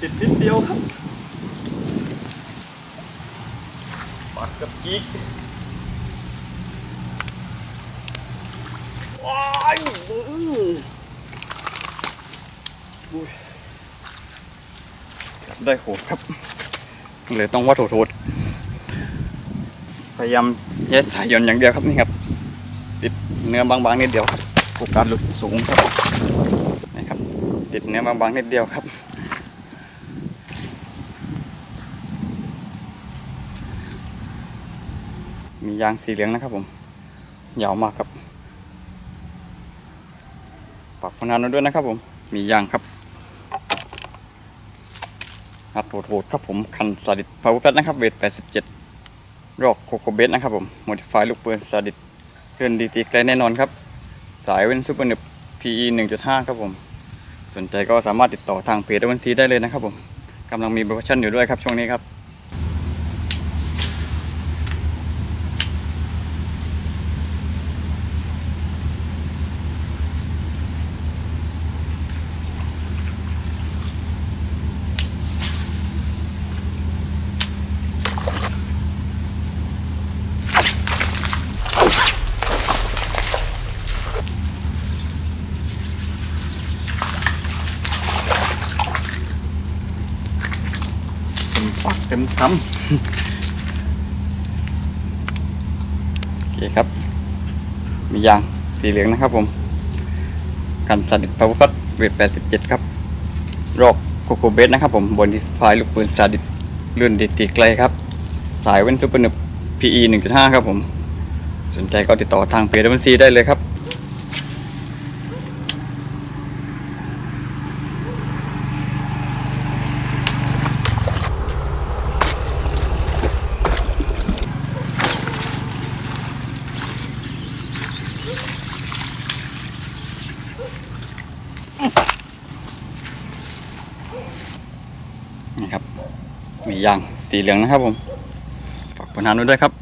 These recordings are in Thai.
ติดนิดเดียวครับปักกับจีกว้ายอื้ออุ้ยจับได้โหดครับเลยต้องว่าโถโถดพยายามแยกสายยนต์อย่างเดียวครับนี่ครับ ติดเนื้อบางๆนิดเดียวครับโอกาสหลุดสูงครับนี่ครับ ติดเนื้อบางๆนิดเดียวครับ มียางสีเหลืองนะครับผมยาวมากครับปรับพนันด้วยนะครับผม มียางครับอัดโหดๆครับผม คันสาดิตพาวเวอร์แพลนะครับ เวท 87 รอกโคโคเบสนะครับผมโมดิฟายลูกปืนสาดิตเลื่อนดีตีไกลแน่นอนครับ สายเว้นซูเปอร์เนบ PE 1.5 ครับผม สนใจก็สามารถติดต่อทางเพจวันซีได้เลยนะครับผมกำลังมีโปรโมชั่นอยู่ด้วยครับช่วงนี้ครับ เต็ม ปากเต็มคำโอเคครับ มียางสีเหลืองนะครับผมกันสัดิตพาวเวอร์พัดเวท87ครับรอกโคโคเบสนะครับผมบนที่ไฟลูกปืนสาดิตเลื่นดีตีไกลครับ สายเว้นซูเปอร์หนึบ PE 1.5 ครับผม สนใจก็ติดต่อทางเพจวันซีได้เลยครับ นี่ครับ มียางสีเหลืองนะครับผมฝากผลงานด้วยครับ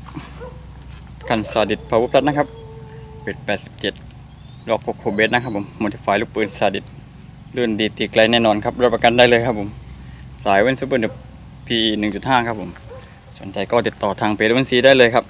กันซาดิตพาวเวอร์พลัสนะครับเวท87รอกโคโคเบสนะครับผมโมดิฟายลูกปืนซาดิตลื่นดีตีไกลแน่นอนครับรับประกันได้เลยครับผม สายเว้นซูเปอร์เดห้าครับผม สนใจก็ติดต่อทางเพจเว้นซีได้เลยครับ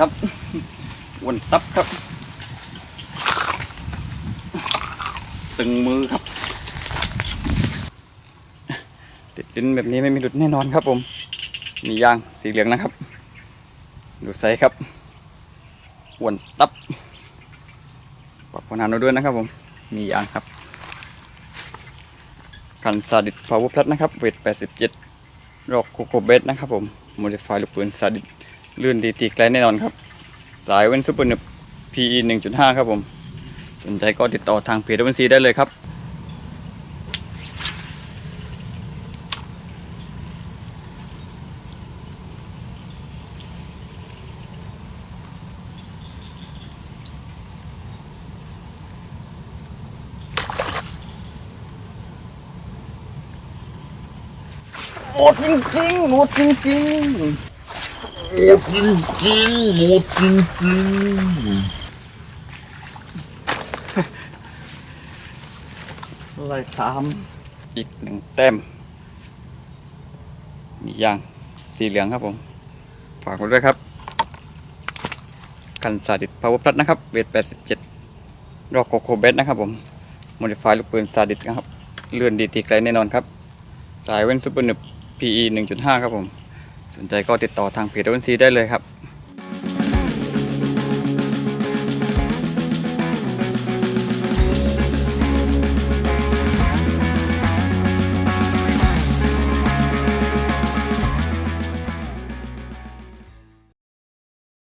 ครับวนตับครับ ตึงมือครับ ติดลิ้นแบบนี้ไม่มีหลุดแน่นอนครับผม มียางสีเหลืองนะครับ ดูไซส์ครับวนตับปรับพนานเอาด้วยนะครับผม มียางครับคันซาดิตพาวเวอร์พลัสนะครับ เวท 87 รอกโคโคเบสนะครับผม โมดิฟายลูกปืนซาดิต ลื่นดีตีไกลแน่นอนครับ สายเว้นซูเปอร์เนบ PE 1.5 ครับผม สนใจก็ติดต่อทางเพจวันซีได้เลยครับหมดจริงๆหมดจริงๆ หมดจริงจริงหมดจริงจริงไล่ตามอีกหนึ่งแต้มมียางสีเหลืองครับผม ฝากไว้ด้วยครับ กันสาดิตพาวเวอร์พลัสนะครับ เวท 87 รอกโคโคเบสนะครับผมโมดิฟายลูกปืนซาดิสนะครับ เลื่อนดีตีไกลแน่นอนครับ สายเว้นซูเปอร์หนึบ PE 1.5 ครับผม สนใจก็ติดต่อทางเพจโอนซีได้เลยครับ